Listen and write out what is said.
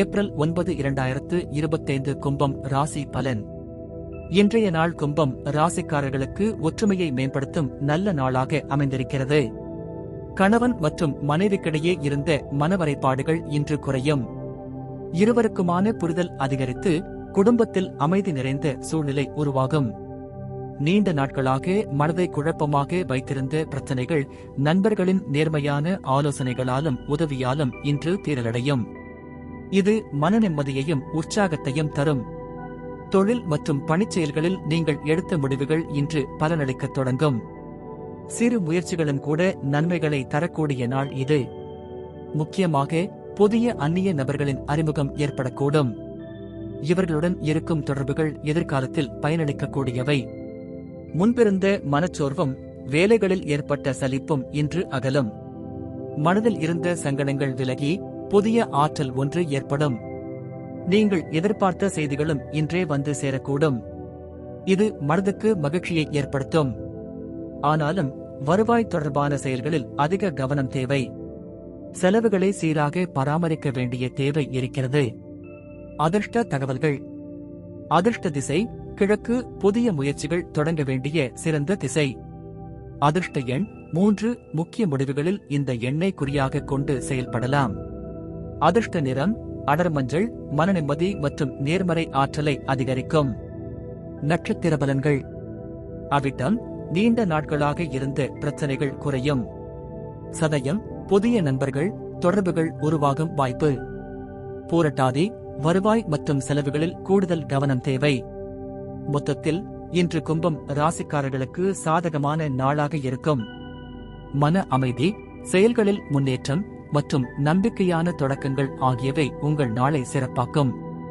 April ஒன்பது இரண்டாயிரத்து இருபத்தைந்து கும்பம் ராசி பலன். இன்றைய நாள் கும்பம் ராசிக்காரர்களுக்கு ஒற்றுமையை மேம்படுத்தும் நல்ல நாளாக அமைந்திருக்கிறது. கணவன் மற்றும் மனைவிக்கிடையே இருந்த மனவரைப்பாடுகள் இன்று குறையும். இருவருக்குமான புரிதல் அதிகரித்து குடும்பத்தில் அமைதி நிறைந்த சூழ்நிலை உருவாகும். நீண்ட நாட்களாக மனதை குழப்பமாக வைத்திருந்த பிரச்சனைகள் நண்பர்களின் நேர்மையான ஆலோசனைகளாலும் உதவியாலும் இன்று தீரலடையும். இது மன நிம்மதியையும் உற்சாகத்தையும் தரும். தொழில் மற்றும் பணிச்செயல்களில் நீங்கள் எடுத்த முடிவுகள் இன்று பலனளிக்கத் தொடங்கும். சிறு முயற்சிகளும் கூட நன்மைகளை தரக்கூடிய நாள் இது. முக்கியமாக புதிய அந்நிய நபர்களின் அறிமுகம் ஏற்படக்கூடும். இவர்களுடன் இருக்கும் தொடர்புகள் எதிர்காலத்தில் பயனளிக்கக்கூடியவை. முன்பிருந்த மனச்சோர்வும் வேலைகளில் ஏற்பட்ட சலிப்பும் இன்று அகலும். மனதில் இருந்த சங்கடங்கள் விலகி புதிய ஆற்றல் ஒன்று ஏற்படும். நீங்கள் எதிர்பார்த்த செய்திகளும் இன்றே வந்து சேரக்கூடும். இது மனதுக்கு மகிழ்ச்சியை ஏற்படுத்தும். ஆனாலும் வருவாய் தொடர்பான செயல்களில் அதிக கவனம் தேவை. செலவுகளை சீராக பராமரிக்க வேண்டிய தேவை இருக்கிறது. அதிர்ஷ்ட தகவல்கள். அதிர்ஷ்ட திசை கிழக்கு புதிய முயற்சிகள் தொடங்க வேண்டிய சிறந்த திசை. அதிர்ஷ்ட எண் மூன்று முக்கிய முடிவுகளில் இந்த எண்ணை குறியாக கொண்டு செயல்படலாம். அதிர்ஷ்ட நிறம் அடர்மஞ்சள் மனநிம்மதி மற்றும் நேர்மறை ஆற்றலை அதிகரிக்கும். நட்சத்திர பலன்கள் அவிட்டம் நீண்ட நாட்களாக இருந்த பிரச்சனைகள் குறையும். சதயம் புதிய நண்பர்கள் தொடர்புகள் உருவாகும் வாய்ப்பு. பூரட்டாதி வருவாய் மற்றும் செலவுகளில் கூடுதல் கவனம் தேவை. மொத்தத்தில் இன்று கும்பம் ராசிக்காரர்களுக்கு சாதகமான நாளாக இருக்கும். மன அமைதி செயல்களில் முன்னேற்றம் மற்றும் நம்பிக்கையான தொடக்கங்கள் ஆகியவை உங்கள் நாளை சிறப்பாக்கும்.